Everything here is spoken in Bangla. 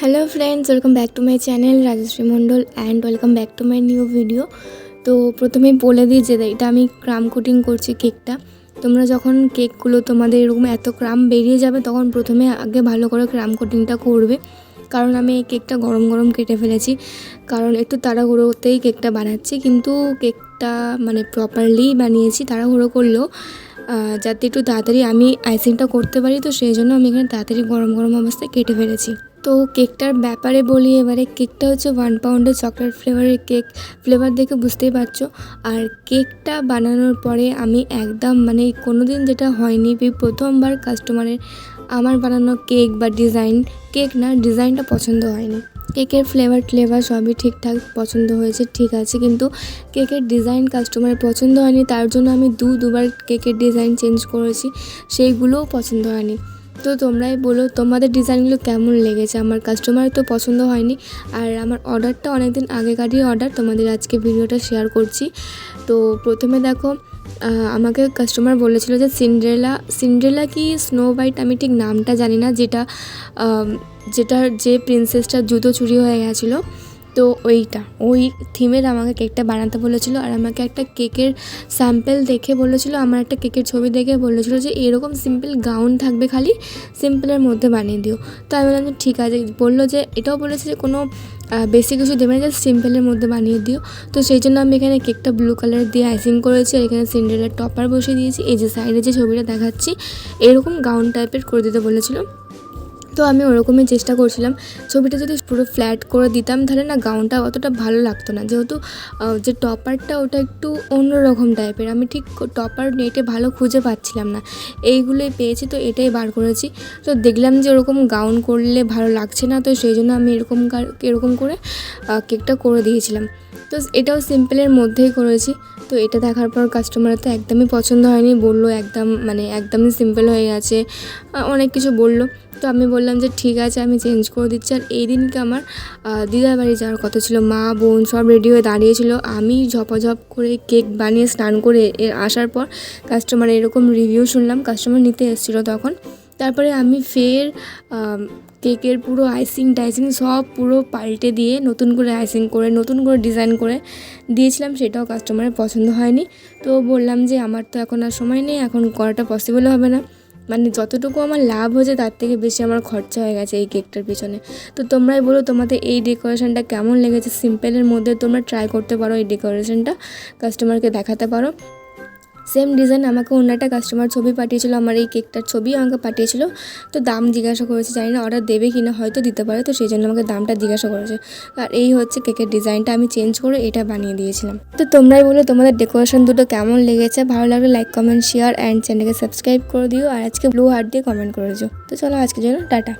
Hello friends welcome back to my channel Rajashree Mondal and welcome back to my new video তো প্রথমেই বলে দিই যে এটা আমি ক্রাম কোটিং করছি কেকটা তোমরা যখন কেকগুলো তোমাদের এরকম এত ক্রাম বেরিয়ে যাবে, তখন প্রথমে আগে ভালো করে ক্রাম কোটিংটা করবে। কারণ আমি এই কেকটা গরম গরম কেটে ফেলেছি। কারণ একটু তাড়াহুড়োতেই কেকটা বানাচ্ছি, কিন্তু কেকটা মানে প্রপারলি বানিয়েছি, তাড়াহুড়ো করলেও যাতে একটু তাড়াতাড়ি আমি আইসিংটা করতে পারি, তো সেই জন্য আমি এখানে তাড়াতাড়ি গরম গরম অবস্থায় কেটে ফেলেছি। তো কেকটার ব্যাপারে বলি, এবারে কেকটা হচ্ছে ওয়ান পাউন্ডের চকলেট ফ্লেভারের কেক ফ্লেভার দেখে বুঝতেই পারছ। আর কেকটা বানানোর পরে আমি একদম মানে কোনো দিন যেটা হয়নি প্রথমবার কাস্টমারের আমার বানানো কেক বা ডিজাইন কেক না ডিজাইনটা পছন্দ হয়নি। কেকের ফ্লেভার ফ্লেভার সবই ঠিকঠাক পছন্দ হয়েছে, ঠিক আছে। কিন্তু কেকের ডিজাইন কাস্টমারের পছন্দ হয়নি, তার জন্য আমি দু, দুবার কেকের ডিজাইন চেঞ্জ করেছি। সেইগুলোও পছন্দ হয়নি। তো তোমরাই বলো তোমাদের ডিজাইনগুলো কেমন লেগেছে? আমার কাস্টমার তো পছন্দ হয়নি। আর আমার অর্ডারটা অনেক দিন আগেকারই অর্ডার তোমাদের আজকে ভিডিওটা শেয়ার করছি। তো প্রথমে দেখো আমাকে কাস্টমার বলেছিল যে সিন্ড্রেলা সিন্ড্রেলা কি স্নো হোয়াইট আমি ঠিক নামটা জানি না, যেটা যেটার যে প্রিন্সেসটার জুতো চুরি হয়ে গেছিল। তো ওইটা। ওই থিমের আমাকে কেকটা বানাতে বলেছিল আর আমাকে একটা কেকের স্যাম্পেল দেখে বলেছিল, আমার একটা কেকের ছবি দেখে বলেছিল যে এরকম সিম্পল গাউন থাকবে খালি সিম্পলের মধ্যে বানিয়ে দিও। তো আমি বললাম যে ঠিক আছে। বলল যে, এটাও বলেছে যে কোনো বেশি কিছু দেবে না জাস্ট সিম্পলের মধ্যে বানিয়ে দিও। তো সেই জন্য আমি এখানে কেকটা ব্লু কালার দিয়ে আইসিং করেছি আর এখানে সিন্ড্রেলার টপার বসিয়ে দিয়েছি। এই যে সাইডে যে ছবিটা দেখাচ্ছি, এরকম গাউন টাইপের করে দিতে বলেছিল। তো আমি ওরকমই চেষ্টা করছিলাম। ছবিটা যদি পুরো ফ্ল্যাট করে দিতাম, তাহলে না গাউনটা অতটা ভালো লাগতো না। যেহেতু যে টপারটা ওটা একটু অন্যরকম টাইপের আমি ঠিক টপার নেটে ভালো খুঁজে পাচ্ছিলাম না। এইগুলোই পেয়েছি, তো এটাই বার করেছি। তো দেখলাম যে ওরকম গাউন করলে ভালো লাগছে না, তো সেই জন্য আমি এরকম এরকম করে কেকটা করে দিয়েছিলাম। তো এটাও সিম্পলের মধ্যেই করেছি। তো এটা দেখার পর কাস্টমার তো একদমই পছন্দ হয়নি, বলল একদম মানে একদমই সিম্পল হয়ে গেছে। অনেক কিছু বলল। তো আমি বললাম যে ঠিক আছে, আমি চেঞ্জ করে দিচ্ছি। আর এই দিনকে আমার দিদার বাড়ি যাওয়ার কথা ছিল। মা, বোন সব রেডি হয়ে দাঁড়িয়েছিল। আমি ঝপাঝপ করে কেক বানিয়ে স্নান করে আসার পর কাস্টমার এরকম রিভিউ শুনলাম। কাস্টমার নিতে এসেছিল তখন। তারপরে আমি ফের কেকের পুরো আইসিং টাইসিং সব পুরো পাল্টে দিয়ে নতুন করে আইসিং করে, নতুন করে ডিজাইন করে দিয়েছিলাম, সেটাও কাস্টমারের পছন্দ হয়নি। তো বললাম যে আমার তো এখন আর সময় নেই, এখন করাটা পসিবল হবে না। মানে যতটুকু আমার লাভ হয়েছে, তার থেকে বেশি আমার খরচা হয়ে গেছে এই কেকটার পিছনে। তো তোমরাই বলো তোমাদের এই ডেকোরেশনটা কেমন লেগেছে? সিম্পলের মধ্যে তোমরা ট্রাই করতে পারো এই ডেকোরেশনটা কাস্টমারকে দেখাতে পারো। সেম ডিজাইন আমাকে অন্য একটা কাস্টমার ছবি পাঠিয়েছিল, আমার এই কেকটার ছবি আমাকে পাঠিয়েছিল। তো দাম জিজ্ঞাসা করেছে, জানি না অর্ডার দেবে কি না হয়তো দিতে পারে, তো সেই জন্য আমাকে দামটা জিজ্ঞাসা করেছে। আর এই হচ্ছে কেকের ডিজাইনটা আমি চেঞ্জ করে এটা বানিয়ে দিয়েছিলাম। তো তোমরাই বলো তোমাদের ডেকোরেশন দুটো কেমন লেগেছে? ভালো লাগলে লাইক কমেন্ট শেয়ার অ্যান্ড চ্যানেলকে সাবস্ক্রাইব করে দিও। আর আজকে ব্লু হার্ট দিয়ে কমেন্ট করে দিও। তো চলো আজকের জন্য টাটা।